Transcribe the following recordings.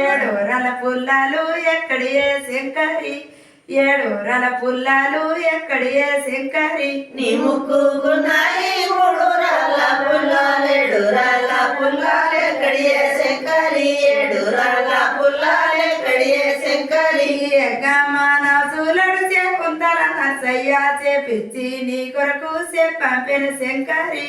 ఏడోరల పుల్లాలు ఎక్కడియే శంకరి? ఏడోరల పుల్లాలు ఎక్కడియే శంకరి? నీ ముక్కుకున్నాయి మూడు రల పుల్లాలేడు రాళ్ళ పుల్లాలెక్కడియే శంకరి? ఏడు రాళ్ళ పుల్లాలెక్కడియే శంకరి? మానసులడు చేకుంతల నర్సయ్య చేపిచ్చి నీ కొరకు చెప్పంపిన శంకరి.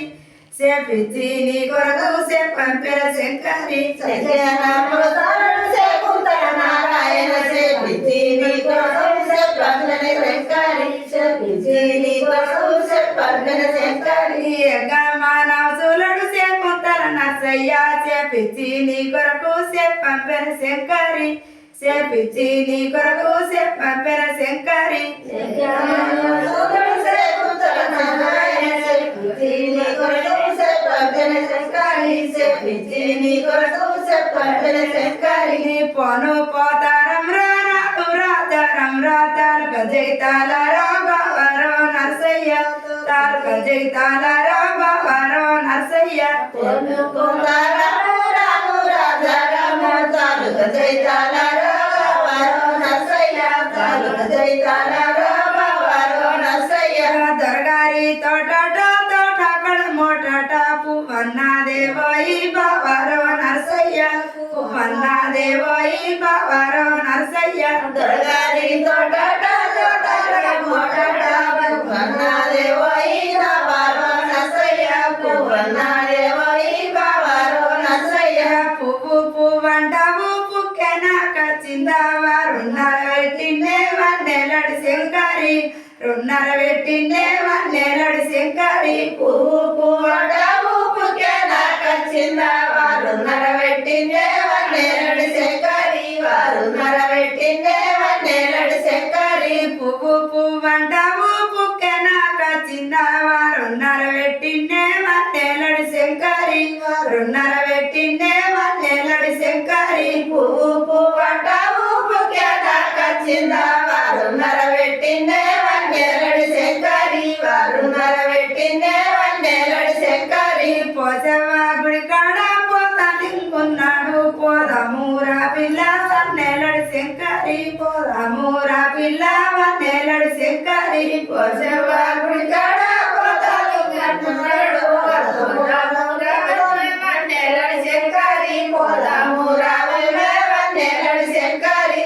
చేపిచ్చి నీ కొరకు చెప్పంపిన శంకరి సత్యనామృతాలను శకుంతల నారాయణ చేపించి నీ కోసం చెప్పంగని శంకరి చెప్పించి నీ కోసం చెప్పంగని శంకరి మానసులడు చేకుంతల నర్సయ్య చేపిచ్చి నీ కొరకు చెప్పంపిన శంకరి చేపిచ్చి నీ కొరకు చెప్పంపిన శంకరి నీ పోను పోతారం రాము రాతారం రాతారు గజైతాల రాబావరో నర్సయ్య. తారు గజైతాల రాబావరో నర్సయ్య. దొరగారి దేవోయి బావరో నర్సయ్య దొరగారి తోట తోట మోట పువ్వన్నాదేవోయి బాబారో పువ్వు పెట్టిండే వన్నెలడి శంకరి రున్నర పెట్టిండే వన్నెలడి శంకరి పువ్వు పువ్వట శంకరి పువ్వు పువ్వంటావు పుక్కెన చిన్నవారున్నర పెట్టిండే వన్నెలడి శంకరి. వారున్నర పెట్టిండే వన్నెలడి శంకరి. పువ్వు పువ్వట ఊపుకే చిన్న వన్నెలడి శంకరి పోదమూరా పిల్ల వందేలడు శంకరి పోసేవా గుడి కాడ పోతాలు కట్టున్నాడు వన్నేరడి శంకరి పోదాము రావే వన్నేరడి శంకరి.